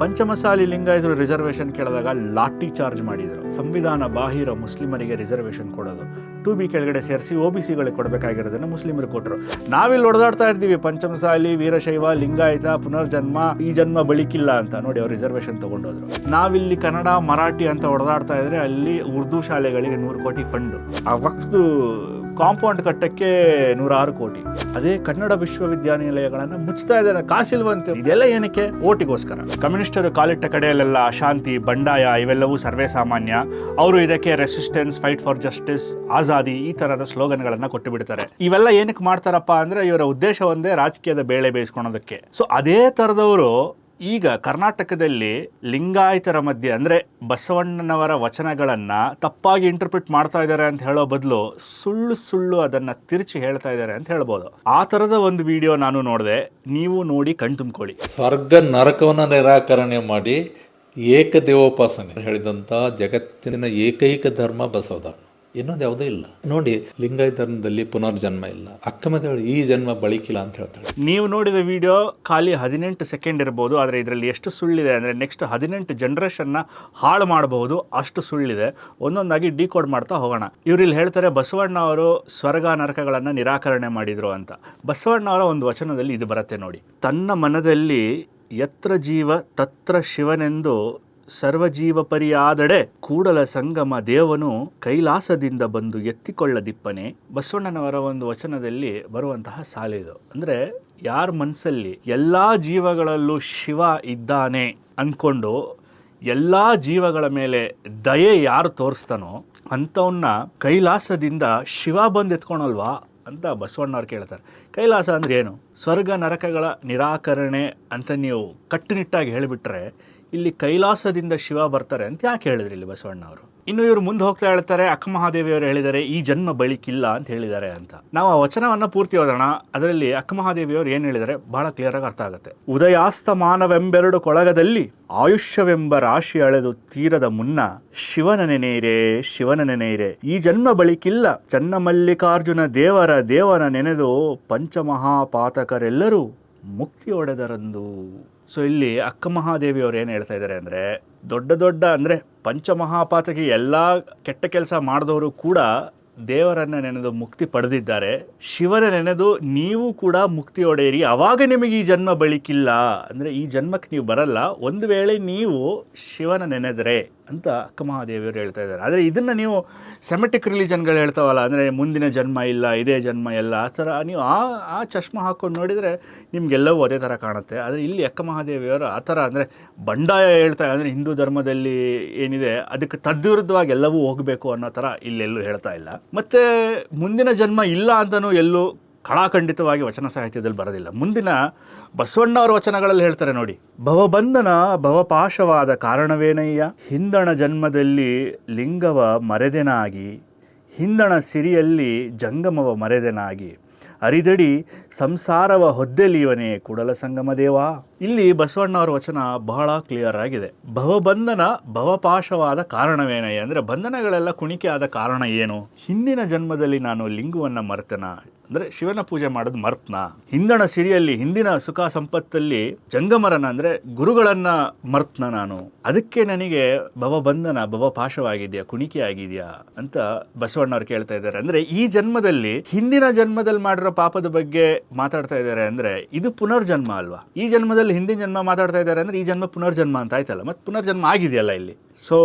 ಪಂಚಮಸಾಲಿ ಲಿಂಗಾಯತರು ರಿಸರ್ವೇಶನ್ ಕೇಳಿದಾಗ ಲಾಠಿ ಚಾರ್ಜ್ ಮಾಡಿದರು. ಸಂವಿಧಾನ ಬಾಹಿರ ಮುಸ್ಲಿಮರಿಗೆ ರಿಸರ್ವೇಶನ್ ಕೊಡೋದು. ಟು ಬಿ ಕೆಳಗಡೆ ಸೇರಿಸಿ ಒ ಬಿ ಸಿಗಳಿಗೆ ಕೊಡಬೇಕಾಗಿರೋದನ್ನ ಮುಸ್ಲಿಮರು ಕೊಟ್ಟರು ನಾವಿಲ್ಲಿ ಹೊಡೆದಾಡ್ತಾ ಇರ್ತೀವಿ, ಪಂಚಮಸಾಲಿ, ವೀರಶೈವ, ಲಿಂಗಾಯತ, ಪುನರ್ಜನ್ಮ, ಈ ಜನ್ಮ ಬಳಿಕಿಲ್ಲ ಅಂತ. ನೋಡಿ ಅವ್ರು ರಿಸರ್ವೇಶನ್ ತಗೊಂಡೋದ್ರು. ನಾವಿಲ್ಲಿ ಕನ್ನಡ, ಮರಾಠಿ ಅಂತ ಹೊಡೆದಾಡ್ತಾ ಇದ್ರೆ ಅಲ್ಲಿ ಉರ್ದು ಶಾಲೆಗಳಿಗೆ ನೂರು ಕೋಟಿ ಫಂಡ್. ಆ ವಕ್ಫ್ದು ಕಾಂಪೌಂಡ್ ಕಟ್ಟಕ್ಕೆ ನೂರಾರು ಕೋಟಿ. ಅದೇ ಕನ್ನಡ ವಿಶ್ವವಿದ್ಯಾನಿಲಯಗಳನ್ನ ಮುಚ್ತಾ ಇದ್ದಾರೆ, ಕಾಸಿಲ್ವಂತೆ. ಇದೆಲ್ಲ ಏನಕ್ಕೆ? ಓಟಿಗೋಸ್ಕರ. ಕಮ್ಯುನಿಸ್ಟರು ಕಾಲಿಟ್ಟ ಕಡೆಯಲ್ಲೆಲ್ಲ ಅಶಾಂತಿ, ಬಂಡಾಯ, ಇವೆಲ್ಲವೂ ಸರ್ವೇ ಸಾಮಾನ್ಯ. ಅವರು ಇದಕ್ಕೆ ರೆಸಿಸ್ಟೆನ್ಸ್ ಫೈಟ್ ಫಾರ್ ಜಸ್ಟಿಸ್ ಆಜಾದಿ ಈ ತರದ ಸ್ಲೋಗನ್ಗಳನ್ನು ಕೊಟ್ಟು ಬಿಡ್ತಾರೆ ಇವೆಲ್ಲ ಏನಕ್ಕೆ ಮಾಡ್ತಾರಪ್ಪ ಅಂದ್ರೆ ಇವರ ಉದ್ದೇಶ ಒಂದೇ, ರಾಜಕೀಯದ ಬೇಳೆ ಬೇಯಿಸ್ಕೊಳೋದಕ್ಕೆ. ಸೊ ಅದೇ ತರದವರು ಈಗ ಕರ್ನಾಟಕದಲ್ಲಿ ಲಿಂಗಾಯತರ ಮಧ್ಯೆ, ಅಂದರೆ ಬಸವಣ್ಣನವರ ವಚನಗಳನ್ನು ತಪ್ಪಾಗಿ ಇಂಟರ್ಪ್ರಿಟ್ ಮಾಡ್ತಾ ಇದ್ದಾರೆ ಅಂತ ಹೇಳೋ ಬದಲು ಸುಳ್ಳು ಸುಳ್ಳು ಅದನ್ನು ತಿರುಚಿ ಹೇಳ್ತಾ ಇದ್ದಾರೆ ಅಂತ ಹೇಳ್ಬೋದು. ಆ ಥರದ ಒಂದು ವಿಡಿಯೋ ನಾನು ನೋಡಿದೆ. ನೀವು ನೋಡಿ ಕಣ್ ತುಂಬ್ಕೊಳ್ಳಿ. ಸ್ವರ್ಗ ನರಕವನ್ನು ನಿರಾಕರಣೆ ಮಾಡಿ ಏಕದೇವೋಪಾಸನೆ ಹೇಳಿದಂಥ ಜಗತ್ತಿನ ಏಕೈಕ ಧರ್ಮ ಬಸವ ಧರ್ಮ. ಇನ್ನೊಂದು ಯಾವುದೂ ಇಲ್ಲ. ನೋಡಿ ಲಿಂಗಾಯತ ಧರ್ಮದಲ್ಲಿ ಪುನರ್ಜನ್ಮ ಇಲ್ಲ. ಅಕ್ಕ ಮತ್ತೆ ಈ ಜನ್ಮ ಬಳಿಕಿಲ್ಲ ಅಂತ ಹೇಳ್ತಾಳೆ. ನೀವು ನೋಡಿದ ವಿಡಿಯೋ ಖಾಲಿ ಹದಿನೆಂಟು ಸೆಕೆಂಡ್ ಇರ್ಬೋದು, ಆದರೆ ಇದರಲ್ಲಿ ಎಷ್ಟು ಸುಳ್ಳಿದೆ ಅಂದರೆ ನೆಕ್ಸ್ಟ್ ಹದಿನೆಂಟು ಜನ್ರೇಷನ್ನ ಹಾಳು ಮಾಡಬಹುದು, ಅಷ್ಟು ಸುಳ್ಳಿದೆ. ಒಂದೊಂದಾಗಿ ಡಿಕೋಡ್ ಮಾಡ್ತಾ ಹೋಗೋಣ. ಇಲ್ಲಿ ಹೇಳ್ತಾರೆ, ಬಸವಣ್ಣ ಅವರು ಸ್ವರ್ಗ ನರಕಗಳನ್ನು ನಿರಾಕರಣೆ ಮಾಡಿದ್ರು ಅಂತ. ಬಸವಣ್ಣ ಅವರ ಒಂದು ವಚನದಲ್ಲಿ ಇದು ಬರುತ್ತೆ ನೋಡಿ. ತನ್ನ ಮನದಲ್ಲಿ ಯತ್ರ ಜೀವ ತತ್ರ ಶಿವನೆಂದು ಸರ್ವಜೀವ ಪರಿಯಾದಡೆ ಕೂಡಲ ಸಂಗಮ ದೇವನು ಕೈಲಾಸದಿಂದ ಬಂದು ಎತ್ತಿಕೊಳ್ಳದಿಪ್ಪನೆ. ಬಸವಣ್ಣನವರ ಒಂದು ವಚನದಲ್ಲಿ ಬರುವಂತಹ ಸಾಲಿದು ಅಂದ್ರೆ ಯಾರ ಮನಸ್ಸಲ್ಲಿ ಎಲ್ಲಾ ಜೀವಗಳಲ್ಲೂ ಶಿವ ಇದ್ದಾನೆ ಅನ್ಕೊಂಡು ಎಲ್ಲಾ ಜೀವಗಳ ಮೇಲೆ ದಯೆ ಯಾರು ತೋರಿಸ್ತಾನೋ ಅಂಥವನ್ನ ಕೈಲಾಸದಿಂದ ಶಿವ ಬಂದು ಎತ್ಕೊಳಲ್ವಾ ಅಂತ ಬಸವಣ್ಣವ್ರು ಕೇಳ್ತಾರೆ. ಕೈಲಾಸ ಅಂದ್ರೆ ಏನು? ಸ್ವರ್ಗ ನರಕಗಳ ನಿರಾಕರಣೆ ಅಂತ ನೀವು ಕಟ್ಟುನಿಟ್ಟಾಗಿ ಹೇಳಿಬಿಟ್ರೆ ಇಲ್ಲಿ ಕೈಲಾಸದಿಂದ ಶಿವ ಬರ್ತಾರೆ ಅಂತ ಯಾಕೆ ಹೇಳಿದ್ರು ಇಲ್ಲಿ ಬಸವಣ್ಣ ಅವರು ಇನ್ನು ಇವರು ಮುಂದೆ ಹೋಗ್ತಾ ಹೇಳ್ತಾರೆ, ಅಕ್ಕ ಮಹಾದೇವಿಯವರು ಹೇಳಿದ್ದಾರೆ, ಈ ಜನ್ಮ ಬಳಿಕಿಲ್ಲ ಅಂತ ಹೇಳಿದ್ದಾರೆ ಅಂತ. ನಾವು ಆ ವಚನವನ್ನು ಪೂರ್ತಿ ಓದೋಣ. ಅದರಲ್ಲಿ ಅಕ್ಕ ಮಹಾದೇವಿಯವರು ಏನು ಹೇಳಿದರೆ ಬಹಳ ಕ್ಲಿಯರ್ ಆಗಿ ಅರ್ಥ ಆಗುತ್ತೆ. ಉದಯಾಸ್ತಮಾನವೆಂಬೆರಡು ಕೊಳಗದಲ್ಲಿ ಆಯುಷ್ಯವೆಂಬ ರಾಶಿ ಅಳೆದು ತೀರದ ಮುನ್ನ, ಶಿವನ ನೆನೆಯಿರೆ ಶಿವನ ನೆನೆಯಿರೆ. ಈ ಜನ್ಮ ಬಳಿಕಿಲ್ಲ. ಚನ್ನಮಲ್ಲಿಕಾರ್ಜುನ ದೇವರ ದೇವನ ನೆನೆದು ಪಂಚಮಹಾಪಾತಕರೆಲ್ಲರೂ ಮುಕ್ತಿ ಒಡೆದರಂದು. ಸೊ ಇಲ್ಲಿ ಅಕ್ಕ ಮಹಾದೇವಿಯವರು ಏನು ಹೇಳ್ತಾ ಇದ್ದಾರೆ ಅಂದರೆ, ದೊಡ್ಡ ದೊಡ್ಡ ಅಂದರೆ ಪಂಚಮಹಾಪಾತಕಿ ಎಲ್ಲ ಕೆಟ್ಟ ಕೆಲಸ ಮಾಡಿದವರು ಕೂಡ ದೇವರನ್ನ ನೆನೆದು ಮುಕ್ತಿ ಪಡೆದಿದ್ದಾರೆ. ಶಿವನ ನೆನೆದು ನೀವು ಕೂಡ ಮುಕ್ತಿ ಒಡೆಯಿರಿ. ಅವಾಗ ನಿಮಗೆ ಈ ಜನ್ಮ ಬಳಿಕಿಲ್ಲ. ಅಂದರೆ ಈ ಜನ್ಮಕ್ಕೆ ನೀವು ಬರಲ್ಲ. ಒಂದು ವೇಳೆ ನೀವು ಶಿವನ ನೆನೆದರೆ ಅಂತ ಅಕ್ಕ ಮಹಾದೇವಿಯವರು ಹೇಳ್ತಾ ಇದ್ದಾರೆ. ಆದರೆ ಇದನ್ನು ನೀವು ಸೆಮೆಟಿಕ್ ರಿಲಿಜನ್ಗಳು ಹೇಳ್ತಾವಲ್ಲ, ಅಂದರೆ ಮುಂದಿನ ಜನ್ಮ ಇಲ್ಲ, ಇದೇ ಜನ್ಮ ಎಲ್ಲ ಆ ಥರ ನೀವು ಆ ಆ ಚಶ್ಮ ಹಾಕ್ಕೊಂಡು ನೋಡಿದರೆ ನಿಮಗೆಲ್ಲವೂ ಅದೇ ಥರ ಕಾಣುತ್ತೆ. ಆದರೆ ಇಲ್ಲಿ ಅಕ್ಕ ಮಹಾದೇವಿಯವರು ಆ ಥರ ಅಂದರೆ ಬಂಡಾಯ ಹೇಳ್ತಾ ಅಂದರೆ ಹಿಂದೂ ಧರ್ಮದಲ್ಲಿ ಏನಿದೆ, ಅದಕ್ಕೆ ತದ್ವಿರುದ್ಧವಾಗಿ ಎಲ್ಲವೂ ಹೋಗಬೇಕು ಅನ್ನೋ ಥರ ಇಲ್ಲೆಲ್ಲೂ ಹೇಳ್ತಾ ಇಲ್ಲ. ಮತ್ತು ಮುಂದಿನ ಜನ್ಮ ಇಲ್ಲ ಅಂತಲೂ ಎಲ್ಲೂ ಕಳಾಖಂಡಿತವಾಗಿ ವಚನ ಸಾಹಿತ್ಯದಲ್ಲಿ ಬರೋದಿಲ್ಲ. ಮುಂದಿನ ಬಸವಣ್ಣ ಅವರ ವಚನಗಳಲ್ಲಿ ಹೇಳ್ತಾರೆ ನೋಡಿ, ಭವಬಂಧನ ಭವಪಾಶವಾದ ಕಾರಣವೇನಯ್ಯ? ಹಿಂದಣ ಜನ್ಮದಲ್ಲಿ ಲಿಂಗವ ಮರೆದೆನಾಗಿ, ಹಿಂದಣ ಸಿರಿಯಲ್ಲಿ ಜಂಗಮವ ಮರೆದೆನಾಗಿ ಅರಿದಡಿ ಸಂಸಾರವ ಹೊದ್ದೆಲಿಯವನೇ ಕುಡಲ ಸಂಗಮ ದೇವ. ಇಲ್ಲಿ ಬಸವಣ್ಣವರ ವಚನ ಬಹಳ ಕ್ಲಿಯರ್ ಆಗಿದೆ. ಭವಬಂಧನ ಭವಪಾಶವಾದ ಕಾರಣವೇನೇ ಅಂದರೆ ಬಂಧನಗಳೆಲ್ಲ ಕುಣಿಕೆ ಆದ ಕಾರಣ ಏನು? ಹಿಂದಿನ ಜನ್ಮದಲ್ಲಿ ನಾನು ಲಿಂಗವನ್ನು ಮರ್ತನ? ಅಂದರೆ ಶಿವನ ಪೂಜೆ ಮಾಡೋದು ಮರ್ತನ. ಹಿಂದಣ ಸಿರಿಯಲ್ಲಿ, ಹಿಂದಿನ ಸುಖ ಸಂಪತ್ತಲ್ಲಿ ಜಂಗಮರನ ಅಂದರೆ ಗುರುಗಳನ್ನು ಮರ್ತನ ನಾನು. ಅದಕ್ಕೆ ನನಗೆ ಭವಬಂಧನ, ಭವಪಾಶವಾಗಿದೆಯಾ ಕುಣಿಕೆ ಆಗಿದೆಯಾ ಅಂತ ಬಸವಣ್ಣವ್ರು ಕೇಳ್ತಾ ಇದ್ದಾರೆ. ಅಂದರೆ ಈ ಜನ್ಮದಲ್ಲಿ, ಹಿಂದಿನ ಜನ್ಮದಲ್ಲಿ ಮಾಡಿರೋ ಪಾಪದ ಬಗ್ಗೆ ಮಾತಾಡ್ತಾ ಇದ್ದಾರೆ ಅಂದರೆ ಇದು ಪುನರ್ಜನ್ಮ ಅಲ್ವಾ? ಈ ಜನ್ಮದಲ್ಲಿ ಹಿಂದಿನ ಜನ್ಮ ಮಾತಾಡ್ತಾ ಇದ್ದಾರೆ ಅಂದರೆ ಈ ಜನ್ಮ ಪುನರ್ಜನ್ಮ ಅಂತ ಆಯ್ತಲ್ಲ? ಮತ್ತು ಪುನರ್ಜನ್ಮ ಆಗಿದೆಯಲ್ಲ ಇಲ್ಲಿ? ಸೊ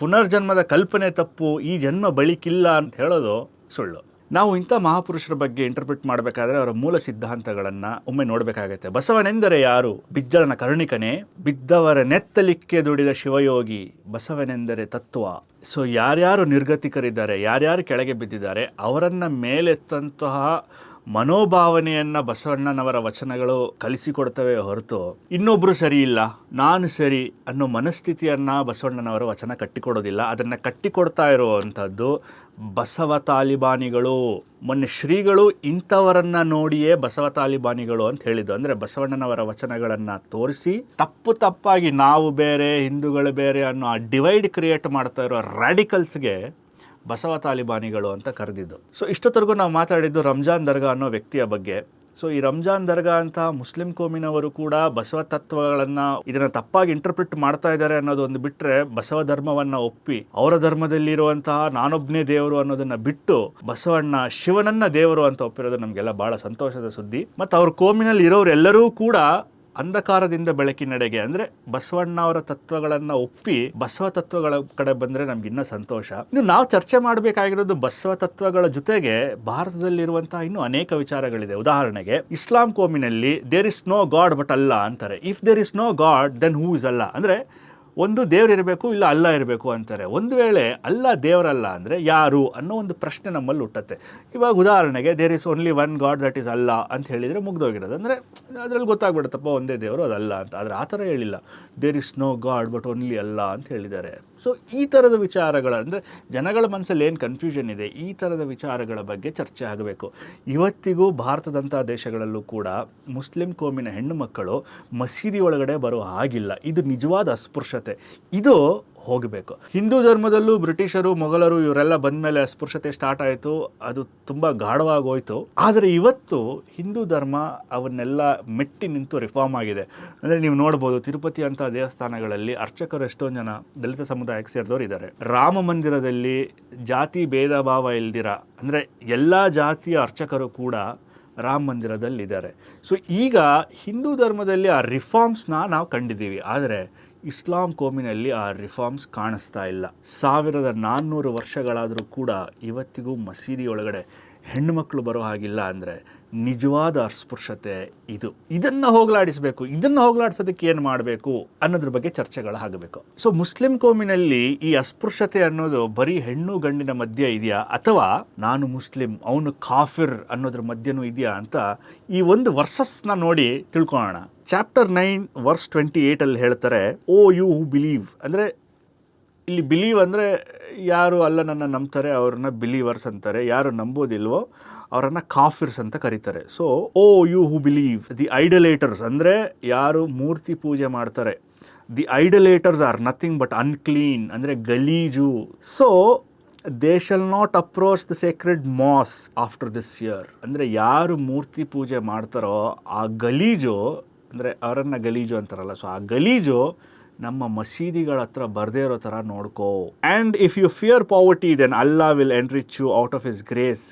ಪುನರ್ಜನ್ಮದ ಕಲ್ಪನೆ ತಪ್ಪು, ಈ ಜನ್ಮ ಬಳಿಕಿಲ್ಲ ಅಂತ ಹೇಳೋದು ಸುಳ್ಳು. ನಾವು ಇಂಥ ಮಹಾಪುರುಷರ ಬಗ್ಗೆ ಇಂಟರ್ಪ್ರಿಟ್ ಮಾಡಬೇಕಾದ್ರೆ ಅವರ ಮೂಲ ಸಿದ್ಧಾಂತಗಳನ್ನು ಒಮ್ಮೆ ನೋಡಬೇಕಾಗತ್ತೆ. ಬಸವನೆಂದರೆ ಯಾರು? ಬಿಜ್ಜಳನ ಕರುಣಿಕನೇ. ಬಿದ್ದವರ ನೆತ್ತಲಿಕ್ಕೆ ದುಡಿದ ಶಿವಯೋಗಿ ಬಸವನೆಂದರೆ ತತ್ವ. ಸೊ ಯಾರ್ಯಾರು ನಿರ್ಗತಿಕರಿದ್ದಾರೆ, ಯಾರ್ಯಾರು ಕೆಳಗೆ ಬಿದ್ದಿದ್ದಾರೆ, ಅವರನ್ನು ಮೇಲೆತ್ತಂತಹ ಮನೋಭಾವನೆಯನ್ನ ಬಸವಣ್ಣನವರ ವಚನಗಳು ಕಲಿಸಿಕೊಡ್ತವೆ ಹೊರತು ಇನ್ನೊಬ್ಬರು ಸರಿ ಇಲ್ಲ, ನಾನು ಸರಿ ಅನ್ನೋ ಮನಸ್ಥಿತಿಯನ್ನ ಬಸವಣ್ಣನವರ ವಚನ ಕಟ್ಟಿಕೊಡೋದಿಲ್ಲ. ಅದನ್ನ ಕಟ್ಟಿಕೊಡ್ತಾ ಇರುವಂಥದ್ದು ಬಸವ ತಾಲಿಬಾನಿಗಳು, ಮೊನ್ನೆ ಶ್ರೀಗಳು ಇಂಥವರನ್ನು ನೋಡಿಯೇ ಬಸವ ತಾಲಿಬಾನಿಗಳು ಅಂತ ಹೇಳಿದ್ದು. ಅಂದ್ರೆ ಬಸವಣ್ಣನವರ ವಚನಗಳನ್ನು ತೋರಿಸಿ ತಪ್ಪು ತಪ್ಪಾಗಿ ನಾವು ಬೇರೆ, ಹಿಂದೂಗಳು ಬೇರೆ ಅನ್ನೋ ಆ ಡಿವೈಡ್ ಕ್ರಿಯೇಟ್ ಮಾಡ್ತಾ ಇರೋ ರ್ಯಾಡಿಕಲ್ಸ್ಗೆ ಬಸವ ತಾಲಿಬಾನಿಗಳು ಅಂತ ಕರೆದಿದ್ದು. ಸೊ, ಇಷ್ಟೊತ್ತರೆಗೂ ನಾವು ಮಾತಾಡಿದ್ದು ರಂಜಾನ್ ದರ್ಗಾ ಅನ್ನೋ ವ್ಯಕ್ತಿಯ ಬಗ್ಗೆ. ಸೊ ಈ ರಂಜಾನ್ ದರ್ಗಾ ಅಂತ ಮುಸ್ಲಿಂ ಕೋಮಿನವರು ಕೂಡ ಬಸವ ತತ್ವಗಳನ್ನ ಇದನ್ನ ತಪ್ಪಾಗಿ ಇಂಟರ್ಪ್ರಿಟ್ ಮಾಡ್ತಾ ಇದ್ದಾರೆ ಅನ್ನೋದು ಒಂದು ಬಿಟ್ಟರೆ ಬಸವ ಧರ್ಮವನ್ನ ಒಪ್ಪಿ ಅವರ ಧರ್ಮದಲ್ಲಿರುವಂತಹ ನಾನೊಬ್ಬನೇ ದೇವರು ಅನ್ನೋದನ್ನ ಬಿಟ್ಟು ಬಸವಣ್ಣ ಶಿವನನ್ನ ದೇವರು ಅಂತ ಒಪ್ಪಿರೋದು ನಮಗೆಲ್ಲ ಬಹಳ ಸಂತೋಷದ ಸುದ್ದಿ. ಮತ್ತು ಅವ್ರ ಕೋಮಿನಲ್ಲಿ ಇರೋರೆಲ್ಲರೂ ಕೂಡ ಅಂಧಕಾರದಿಂದ ಬೆಳಕಿನೆಡೆಗೆ, ಅಂದರೆ ಬಸವಣ್ಣ ಅವರ ತತ್ವಗಳನ್ನು ಒಪ್ಪಿ ಬಸವ ತತ್ವಗಳ ಕಡೆ ಬಂದರೆ ನಮ್ಗೆ ಇನ್ನೂ ಸಂತೋಷ. ಇನ್ನು ನಾವು ಚರ್ಚೆ ಮಾಡಬೇಕಾಗಿರೋದು ಬಸವ ತತ್ವಗಳ ಜೊತೆಗೆ ಭಾರತದಲ್ಲಿರುವಂತಹ ಇನ್ನೂ ಅನೇಕ ವಿಚಾರಗಳಿದೆ. ಉದಾಹರಣೆಗೆ, ಇಸ್ಲಾಂ ಕೋಮಿನಲ್ಲಿ there is no god but Allah ಅಂತಾರೆ. If there is no god then who is Allah ಅಂದರೆ ಒಂದು ದೇವರು ಇರಬೇಕು, ಇಲ್ಲ ಅಲ್ಲ ಇರಬೇಕು ಅಂತಾರೆ. ಒಂದು ವೇಳೆ ಅಲ್ಲ ದೇವರಲ್ಲ ಅಂದರೆ ಯಾರು ಅನ್ನೋ ಒಂದು ಪ್ರಶ್ನೆ ನಮ್ಮಲ್ಲಿ ಹುಟ್ಟುತ್ತೆ. ಇವಾಗ ಉದಾಹರಣೆಗೆ there is only one god that is Allah ಅಂತ ಹೇಳಿದರೆ ಮುಗ್ದೋಗಿರೋದು. ಅಂದರೆ ಅದರಲ್ಲಿ ಗೊತ್ತಾಗ್ಬಿಡುತ್ತಪ್ಪ, ಒಂದೇ ದೇವರು ಅದಲ್ಲ ಅಂತ. ಆದರೆ ಆ ಥರ ಹೇಳಿಲ್ಲ. There is no god but only Allah ಅಂತ ಹೇಳಿದ್ದಾರೆ. ಸೊ ಈ ಥರದ ವಿಚಾರಗಳ, ಅಂದರೆ ಜನಗಳ ಮನಸ್ಸಲ್ಲಿ ಏನು ಕನ್ಫ್ಯೂಷನ್ ಇದೆ, ಈ ಥರದ ವಿಚಾರಗಳ ಬಗ್ಗೆ ಚರ್ಚೆ ಆಗಬೇಕು. ಇವತ್ತಿಗೂ ಭಾರತದಂಥ ದೇಶಗಳಲ್ಲೂ ಕೂಡ ಮುಸ್ಲಿಂ ಕೋಮಿನ ಹೆಣ್ಣು ಮಕ್ಕಳು ಮಸೀದಿ ಒಳಗಡೆ ಬರೋ ಹಾಗಿಲ್ಲ. ಇದು ನಿಜವಾದ ಅಸ್ಪೃಶ್ಯತೆ. ಇದು ಹೋಗಬೇಕು. ಹಿಂದೂ ಧರ್ಮದಲ್ಲೂ ಬ್ರಿಟಿಷರು, ಮೊಘಲರು ಇವರೆಲ್ಲ ಬಂದ ಮೇಲೆ ಅಸ್ಪೃಶ್ಯತೆ ಸ್ಟಾರ್ಟ್ ಆಯಿತು. ಅದು ತುಂಬ ಗಾಢವಾಗಿ ಹೋಯಿತು. ಆದರೆ ಇವತ್ತು ಹಿಂದೂ ಧರ್ಮ ಅವನ್ನೆಲ್ಲ ಮೆಟ್ಟಿ ನಿಂತು ರಿಫಾರ್ಮ್ ಆಗಿದೆ. ಅಂದರೆ ನೀವು ನೋಡ್ಬೋದು ತಿರುಪತಿ ಅಂತ ದೇವಸ್ಥಾನಗಳಲ್ಲಿ ಅರ್ಚಕರು ಎಷ್ಟೊಂದು ಜನ ದಲಿತ ಸಮುದಾಯಕ್ಕೆ ಸೇರಿದವರು ಇದ್ದಾರೆ ರಾಮ ಮಂದಿರದಲ್ಲಿ ಜಾತಿ ಭೇದ ಭಾವ ಇಲ್ದಿರ, ಅಂದರೆ ಎಲ್ಲ ಜಾತಿಯ ಅರ್ಚಕರು ಕೂಡ ರಾಮ ಮಂದಿರದಲ್ಲಿದ್ದಾರೆ. ಸೊ ಈಗ ಹಿಂದೂ ಧರ್ಮದಲ್ಲಿ ಆ ರಿಫಾರ್ಮ್ಸ್ನ ನಾವು ಕಂಡಿದ್ದೀವಿ. ಆದರೆ ಇಸ್ಲಾಂ ಕೋಮಿನಲ್ಲಿ ಆ ರಿಫಾರ್ಮ್ಸ್ ಕಾಣಿಸ್ತಾ ಇಲ್ಲ. ಸಾವಿರದ ನಾನ್ನೂರು ವರ್ಷಗಳಾದರೂ ಕೂಡ ಇವತ್ತಿಗೂ ಮಸೀದಿಯೊಳಗಡೆ ಹೆಣ್ಣುಮಕ್ಕಳು ಹೆಣ್ಣು ಮಕ್ಕಳು ಬರೋ ಹಾಗಿಲ್ಲ ಅಂದರೆ ನಿಜವಾದ ಅಸ್ಪೃಶ್ಯತೆ ಇದು. ಇದನ್ನು ಹೋಗಲಾಡಿಸಬೇಕು. ಇದನ್ನು ಹೋಗಲಾಡಿಸೋದಕ್ಕೆ ಏನು ಮಾಡಬೇಕು ಅನ್ನೋದ್ರ ಬಗ್ಗೆ ಚರ್ಚೆಗಳು ಆಗಬೇಕು. ಸೊ ಮುಸ್ಲಿಂ ಕೋಮಿನಲ್ಲಿ ಈ ಅಸ್ಪೃಶ್ಯತೆ ಅನ್ನೋದು ಬರೀ ಹೆಣ್ಣು ಗಂಡಿನ ಮಧ್ಯೆ ಇದೆಯಾ? ಅಥವಾ ನಾನು ಮುಸ್ಲಿಂ, ಅವನು ಕಾಫಿರ್ ಅನ್ನೋದ್ರ ಮಧ್ಯನೂ ಇದೆಯಾ ಅಂತ ಈ ಒಂದು ವರ್ಸಸ್ನ ನೋಡಿ ತಿಳ್ಕೊಳ್ಳೋಣ. ಚಾಪ್ಟರ್ ನೈನ್ ವರ್ಸ್ ಟ್ವೆಂಟಿ ಏಯ್ಟಲ್ಲಿ ಹೇಳ್ತಾರೆ ಓ ಯು ಹೂ ಬಿಲೀವ್ ಅಂದರೆ, ಇಲ್ಲಿ ಬಿಲೀವ್ ಅಂದರೆ ಯಾರು ಅಲ್ಲನನ್ನು ನಂಬ್ತಾರೆ, ಅವ್ರನ್ನ ಬಿಲೀವರ್ಸ್ ಅಂತಾರೆ, ಯಾರು ನಂಬೋದಿಲ್ವೋ ಅವರನ್ನು ಕಾಫಿರ್ಸ್ ಅಂತ ಕರೀತಾರೆ. So O you who believe the idolaters ಅಂದರೆ ಯಾರು ಮೂರ್ತಿ ಪೂಜೆ ಮಾಡ್ತಾರೆ. The idolaters are nothing but unclean ಅಂದರೆ ಗಲೀಜು. So they shall not approach the sacred mosque after this year ಅಂದರೆ ಯಾರು ಮೂರ್ತಿ ಪೂಜೆ ಮಾಡ್ತಾರೋ ಆ ಗಲೀಜು ಅಂದರೆ ಅವರನ್ನು ಗಲೀಜು ಅಂತಾರಲ್ಲ. ಸೊ ಆ ಗಲೀಜು ನಮ್ಮ ಮಸೀದಿಗಳ ಹತ್ರ ಬರದೇ ಇರೋ ಥರ ನೋಡ್ಕೋ. And if you fear poverty then Allah will enrich you out of his grace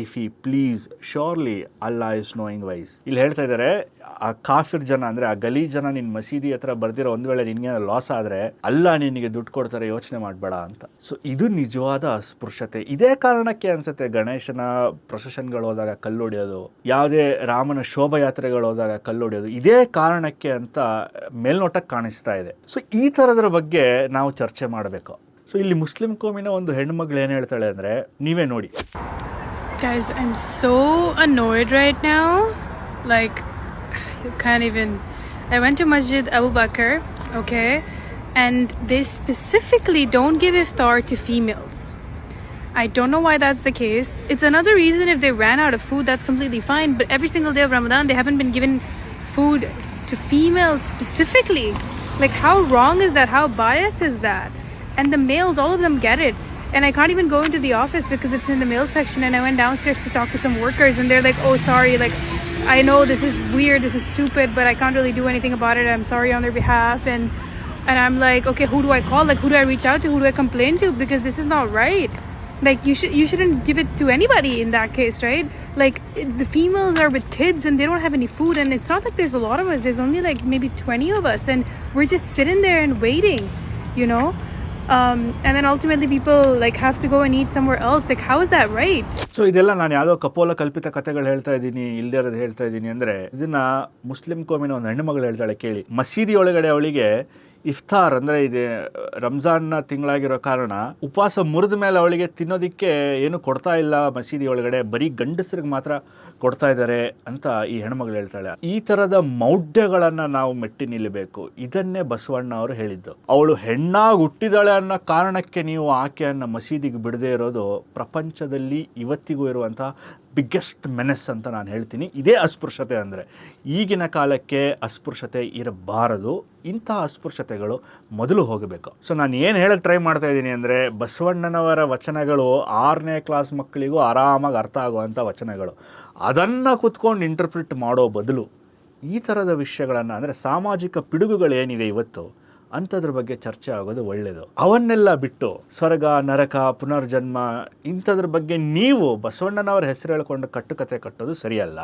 if he please surely Allah is knowing wise ಇಲ್ಲಿ ಹೇಳ್ತಾ ಇದ್ದಾರೆ ಆ ಕಾಫಿರ್ ಜನ ಅಂದರೆ, ಆ ಗಲಿ ಜನ ನಿನ್ನ ಮಸೀದಿ ಹತ್ರ ಬರ್ದಿರೋ ಒಂದು ವೇಳೆ ನಿನಗೆ ಲಾಸ್ ಆದರೆ, ಅಲ್ಲ ನಿನಗೆ ದುಡ್ಡು ಕೊಡ್ತಾರೆ, ಯೋಚನೆ ಮಾಡಬೇಡ ಅಂತ. ಸೊ ಇದು ನಿಜವಾದ ಅಸ್ಪೃಶ್ಯತೆ ಇದೇ ಕಾರಣಕ್ಕೆ ಅನ್ಸುತ್ತೆ ಗಣೇಶನ ಪ್ರೊಸೆಷನ್ಗಳು ಹೋದಾಗ ಕಲ್ಲೊಡೆಯೋದು ಯಾವುದೇ ರಾಮನ ಶೋಭಾಯಾತ್ರೆಗಳು ಹೋದಾಗ ಕಲ್ಲೊಡೆಯೋದು ಇದೇ ಕಾರಣಕ್ಕೆ ಅಂತ ಮೇಲ್ನೋಟಕ್ಕೆ ಕಾಣಿಸ್ತಾ ಇದೆ. ಸೊ ಈ ಥರದ್ರ ಬಗ್ಗೆ ನಾವು ಚರ್ಚೆ ಮಾಡಬೇಕು. ಸೊ ಇಲ್ಲಿ ಮುಸ್ಲಿಂ ಕೋಮಿನ ಒಂದು ಹೆಣ್ಮಗಳು ಏನು ಹೇಳ್ತಾಳೆ ಅಂದರೆ, ನೀವೇ ನೋಡಿ. Guys, I'm so annoyed right now. Like, you can't even. I went to Masjid Abu Bakr, okay, and they specifically don't give iftar to females. I don't know why that's the case. It's another reason if they ran out of food, that's completely fine. But every single day of Ramadan, they haven't been given food to females specifically. Like, how wrong is that? How biased is that? And the males, all of them get it. And I can't even go into the office because it's in the mail section. And I went downstairs to talk to some workers, and they're like, oh, sorry, like, I know this is weird, this is stupid, but I can't really do anything about it. I'm sorry on their behalf. And and I'm like, okay, who do I call? Like, who do I reach out to? Who do I complain to? Because this is not right. Like, you should you shouldn't give it to anybody in that case, right? Like, the females are with kids and they don't have any food, and it's not like there's a lot of us. There's only like maybe 20 of us, and we're just sitting there and waiting, you know. Um, and then ultimately people like have to go and eat somewhere else. Like, how is that right? So ಇದೆಲ್ಲ ನಾನು ಯಾವುದೋ ಕಪೋಲ ಕಲ್ಪಿತ ಕಥೆಗಳು ಹೇಳ್ತಾ ಇದ್ದೀನಿ ಇಲ್ದೇ ಇರೋದು ಹೇಳ್ತಾ ಇದ್ದೀನಿ ಅಂದರೆ ಇದನ್ನ ಮುಸ್ಲಿಂ ಕೋಮಿನ ಒಂದು ಹೆಣ್ಣು ಮಗಳು ಹೇಳ್ತಾಳೆ ಕೇಳಿ ಮಸೀದಿ ಒಳಗಡೆ ಅವಳಿಗೆ ಇಫ್ತಾರ್ ಅಂದರೆ ಇದೆ, ರಂಜಾನ್ನ ತಿಂಗಳಾಗಿರೋ ಕಾರಣ ಉಪವಾಸ ಮುರಿದ ಮೇಲೆ ಅವಳಿಗೆ ತಿನ್ನೋದಕ್ಕೆ ಏನು ಕೊಡ್ತಾ ಇಲ್ಲ. ಮಸೀದಿ ಒಳಗಡೆ ಬರೀ ಗಂಡಸರಿಗೆ ಮಾತ್ರ ಕೊಡ್ತಾ ಇದ್ದಾರೆ ಅಂತ ಈ ಹೆಣ್ಮಗಳು ಹೇಳ್ತಾಳೆ. ಈ ಥರದ ಮೌಢ್ಯಗಳನ್ನು ನಾವು ಮೆಟ್ಟಿ ನಿಲ್ಲಬೇಕು. ಇದನ್ನೇ ಬಸವಣ್ಣ ಅವರು ಹೇಳಿದ್ದು. ಅವಳು ಹೆಣ್ಣಾಗಿ ಹುಟ್ಟಿದಾಳೆ ಅನ್ನೋ ಕಾರಣಕ್ಕೆ ನೀವು ಆಕೆಯನ್ನು ಮಸೀದಿಗೆ ಬಿಡದೇ ಇರೋದು ಪ್ರಪಂಚದಲ್ಲಿ ಇವತ್ತಿಗೂ ಇರುವಂಥ ಬಿಗ್ಗೆಸ್ಟ್ ಮೆನೆಸ್ ಅಂತ ನಾನು ಹೇಳ್ತೀನಿ. ಇದೇ ಅಸ್ಪೃಶ್ಯತೆ ಅಂದರೆ, ಈಗಿನ ಕಾಲಕ್ಕೆ ಅಸ್ಪೃಶ್ಯತೆ ಇರಬಾರದು. ಇಂಥ ಅಸ್ಪೃಶ್ಯತೆಗಳು ಮೊದಲು ಹೋಗಬೇಕು. ಸೊ ನಾನು ಏನು ಹೇಳಕ್ಕೆ ಟ್ರೈ ಮಾಡ್ತಾ ಇದ್ದೀನಿ ಅಂದರೆ, ಬಸವಣ್ಣನವರ ವಚನಗಳು ಆರನೇ ಕ್ಲಾಸ್ ಮಕ್ಕಳಿಗೂ ಆರಾಮಾಗಿ ಅರ್ಥ ಆಗುವಂಥ ವಚನಗಳು. ಅದನ್ನು ಕುತ್ಕೊಂಡು ಇಂಟರ್ಪ್ರಿಟ್ ಮಾಡೋ ಬದಲು ಈ ಥರದ ವಿಷಯಗಳನ್ನು ಅಂದರೆ ಸಾಮಾಜಿಕ ಪಿಡುಗುಗಳೇನಿದೆ ಇವತ್ತು ಅಂಥದ್ರ ಬಗ್ಗೆ ಚರ್ಚೆ ಆಗೋದು ಒಳ್ಳೆಯದು ಅವನ್ನೆಲ್ಲ ಬಿಟ್ಟು ಸ್ವರ್ಗ, ನರಕ, ಪುನರ್ಜನ್ಮ ಇಂಥದ್ರ ಬಗ್ಗೆ ನೀವು ಬಸವಣ್ಣನವರ ಹೆಸರು ಹೇಳ್ಕೊಂಡು ಕಟ್ಟುಕತೆ ಕಟ್ಟೋದು ಸರಿಯಲ್ಲ.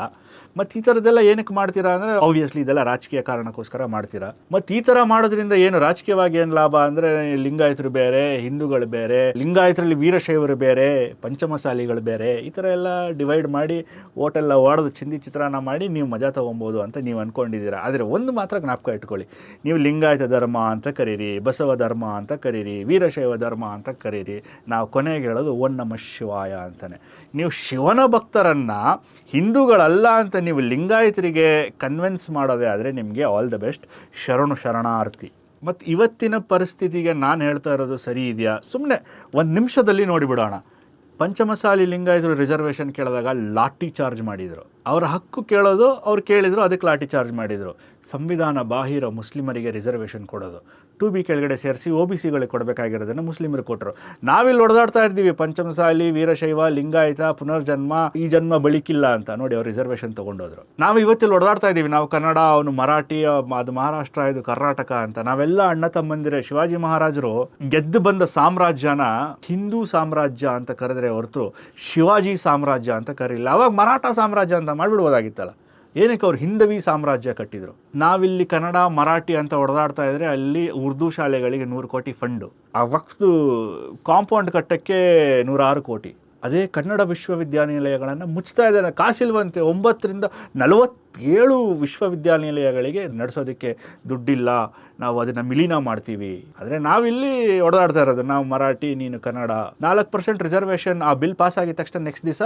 ಮತ್ತು ಈ ಥರದ್ದೆಲ್ಲ ಏನಕ್ಕೆ ಮಾಡ್ತೀರಾ ಅಂದರೆ ಆಬ್ವಿಯಸ್ಲಿ ಇದೆಲ್ಲ ರಾಜಕೀಯ ಕಾರಣಕ್ಕೋಸ್ಕರ ಮಾಡ್ತೀರಾ. ಮತ್ತು ಈ ಥರ ಮಾಡೋದ್ರಿಂದ ಏನು ರಾಜಕೀಯವಾಗಿ ಏನು ಲಾಭ ಅಂದರೆ ಲಿಂಗಾಯತರು ಬೇರೆ, ಹಿಂದೂಗಳು ಬೇರೆ, ಲಿಂಗಾಯತರಲ್ಲಿ ವೀರಶೈವರು ಬೇರೆ, ಪಂಚಮಸಾಲಿಗಳು ಬೇರೆ, ಈ ಥರ ಎಲ್ಲ ಡಿವೈಡ್ ಮಾಡಿ ಓಟೆಲ್ಲ ಓಡೋದು, ಚಿಂದಿ ಚಿತ್ರಾನ್ನ ಮಾಡಿ ನೀವು ಮಜಾ ತೊಗೊಬೋದು ಅಂತ ನೀವು ಅಂದ್ಕೊಂಡಿದ್ದೀರಾ ಆದರೆ ಒಂದು ಮಾತ್ರ ಜ್ಞಾಪಕ ಇಟ್ಕೊಳ್ಳಿ. ನೀವು ಲಿಂಗಾಯತ ಧರ್ಮ ಅಂತ ಕರೀರಿ, ಬಸವ ಧರ್ಮ ಅಂತ ಕರೀರಿ, ವೀರಶೈವ ಧರ್ಮ ಅಂತ ಕರೀರಿ, ನಾವು ಕೊನೆಗೆ ಹೇಳೋದು ಓಂ ನಮ ಶಿವಾಯ ಅಂತಾನೆ. ನೀವು ಶಿವನ ಭಕ್ತರನ್ನು ಹಿಂದೂಗಳಲ್ಲ ಅಂತ ನೀವು ಲಿಂಗಾಯತರಿಗೆ ಕನ್ವಿನ್ಸ್ ಮಾಡೋದೇ ಆದರೆ ನಿಮಗೆ ಆಲ್ ದ ಬೆಸ್ಟ್ ಶರಣು ಶರಣಾರ್ಥಿ. ಮತ್ತು ಇವತ್ತಿನ ಪರಿಸ್ಥಿತಿಗೆ ನಾನು ಹೇಳ್ತಾ ಇರೋದು ಸರಿ ಇದೆಯಾ? ಸುಮ್ಮನೆ ಒಂದು ನಿಮಿಷದಲ್ಲಿ ನೋಡಿಬಿಡೋಣ. ಪಂಚಮಸಾಲಿ ಲಿಂಗಾಯತರು ರಿಸರ್ವೇಷನ್ ಕೇಳಿದಾಗ ಲಾಠಿ ಚಾರ್ಜ್ ಮಾಡಿದರು. ಅವರ ಹಕ್ಕು ಕೇಳೋದು, ಅವ್ರು ಕೇಳಿದರು, ಅದಕ್ಕೆ ಲಾಠಿ ಚಾರ್ಜ್ ಮಾಡಿದರು. ಸಂವಿಧಾನ ಬಾಹಿರ ಮುಸ್ಲಿಮರಿಗೆ ರಿಸರ್ವೇಷನ್ ಕೊಡೋದು. ಟು ಬಿ ಕೆಳಗಡೆ ಸೇರಿಸಿ ಒ ಬಿ ಸಿಗಳಿಗೆ ಕೊಡಬೇಕಾಗಿರೋದನ್ನು ಮುಸ್ಲಿಮರು ಕೊಟ್ಟರು ನಾವಿಲ್ಲಿ ಹೊಡೆದಾಡ್ತಾ ಇದ್ದೀವಿ ಪಂಚಮಸಾಲಿ ವೀರಶೈವ, ಲಿಂಗಾಯತ, ಪುನರ್ಜನ್ಮ, ಈ ಜನ್ಮ ಬಳಿಕಿಲ್ಲ ಅಂತ ನೋಡಿ ಅವ್ರು ರಿಸರ್ವೇಷನ್ ತೊಗೊಂಡೋದ್ರು. ನಾವು ಇವತ್ತಿಲ್ಲಿ ಹೊಡೆದಾಡ್ತಾ ಇದ್ದೀವಿ. ನಾವು ಕನ್ನಡ, ಅವನು ಮರಾಠಿ, ಅದು ಮಹಾರಾಷ್ಟ್ರ, ಇದು ಕರ್ನಾಟಕ ಅಂತ. ನಾವೆಲ್ಲ ಅಣ್ಣ ತಮ್ಮಂದಿರ, ಶಿವಾಜಿ ಮಹಾರಾಜರು ಗೆದ್ದು ಬಂದ ಸಾಮ್ರಾಜ್ಯನ ಹಿಂದೂ ಸಾಮ್ರಾಜ್ಯ ಅಂತ ಕರೆದ್ರೆ ಹೊರತು ಶಿವಾಜಿ ಸಾಮ್ರಾಜ್ಯ ಅಂತ ಕರೀಲಿಲ್ಲ. ಅವಾಗ ಮರಾಠ ಸಾಮ್ರಾಜ್ಯ ಅಂತ ಮಾಡಿಬಿಡ್ಬೋದಾಗಿತ್ತಲ್ಲ. ಏನಕ್ಕೆ ಅವ್ರು ಹಿಂದವಿ ಸಾಮ್ರಾಜ್ಯ ಕಟ್ಟಿದರು? ನಾವಿಲ್ಲಿ ಕನ್ನಡ, ಮರಾಠಿ ಅಂತ ಹೊಡೆದಾಡ್ತಾ ಇದ್ದರೆ ಅಲ್ಲಿ ಉರ್ದು ಶಾಲೆಗಳಿಗೆ ನೂರು ಕೋಟಿ ಫಂಡು ಆ ವಕ್ಫ್ದು ಕಾಂಪೌಂಡ್ ಕಟ್ಟಕ್ಕೆ ನೂರಾರು ಕೋಟಿ. ಅದೇ ಕನ್ನಡ ವಿಶ್ವವಿದ್ಯಾನಿಲಯಗಳನ್ನು ಮುಚ್ತಾ ಇದ್ದಾರೆ. ಕಾಸಿಲ್ವಂತೆ ಒಂಬತ್ತರಿಂದ ನಲವತ್ತೇಳು ವಿಶ್ವವಿದ್ಯಾನಿಲಯಗಳಿಗೆ ನಡೆಸೋದಕ್ಕೆ ದುಡ್ಡಿಲ್ಲ. ನಾವು ಅದನ್ನು ಮಿಲೀನ ಮಾಡ್ತೀವಿ. ಆದರೆ ನಾವಿಲ್ಲಿ ಓಡಾಡ್ತಾ ಇರೋದು. ನಾವು ಮರಾಠಿ, ನೀನು ಕನ್ನಡ. ನಾಲ್ಕು ಪರ್ಸೆಂಟ್ ರಿಸರ್ವೇಷನ್ ಆ ಬಿಲ್ ಪಾಸ್ ಆಗಿದ ತಕ್ಷಣ ನೆಕ್ಸ್ಟ್ ದಿವಸ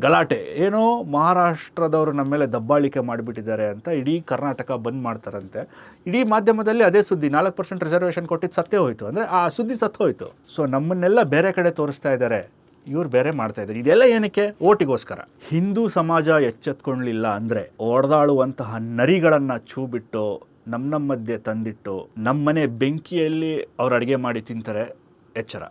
ಗಲಾಟೆ. ಏನೋ ಮಹಾರಾಷ್ಟ್ರದವರು ನಮ್ಮ ಮೇಲೆ ದಬ್ಬಾಳಿಕೆ ಮಾಡಿಬಿಟ್ಟಿದ್ದಾರೆ ಅಂತ ಇಡೀ ಕರ್ನಾಟಕ ಬಂದ್ ಮಾಡ್ತಾರಂತೆ. ಇಡೀ ಮಾಧ್ಯಮದಲ್ಲಿ ಅದೇ ಸುದ್ದಿ. ನಾಲ್ಕು ಪರ್ಸೆಂಟ್ ರಿಸರ್ವೇಷನ್ ಕೊಟ್ಟಿದ್ದು ಸತ್ತೇ ಹೋಯಿತು. ಅಂದರೆ ಆ ಸುದ್ದಿ ಸತ್ತು ಹೋಯಿತು. ಸೊ ನಮ್ಮನ್ನೆಲ್ಲ ಬೇರೆ ಕಡೆ ತೋರಿಸ್ತಾ ಇದ್ದಾರೆ. ಇವ್ರು ಬೇರೆ ಮಾಡ್ತಾ ಇದ್ದಾರೆ. ಇದೆಲ್ಲ ಏನಕ್ಕೆ? ಓಟಿಗೋಸ್ಕರ. ಹಿಂದೂ ಸಮಾಜ ಎಚ್ಚೆತ್ಕೊಳ್ಳಿಲ್ಲ ಅಂದರೆ ಒಡೆದಾಳುವಂತಹ ನರಿಗಳನ್ನು ಚೂಬಿಟ್ಟು ನಮ್ಮ ನಮ್ಮ ಮಧ್ಯೆ ತಂದಿಟ್ಟು ನಮ್ಮನೆ ಬೆಂಕಿಯಲ್ಲಿ ಅವ್ರು ಅಡುಗೆ ಮಾಡಿ ತಿಂತಾರೆ ಎಚ್ಚರ.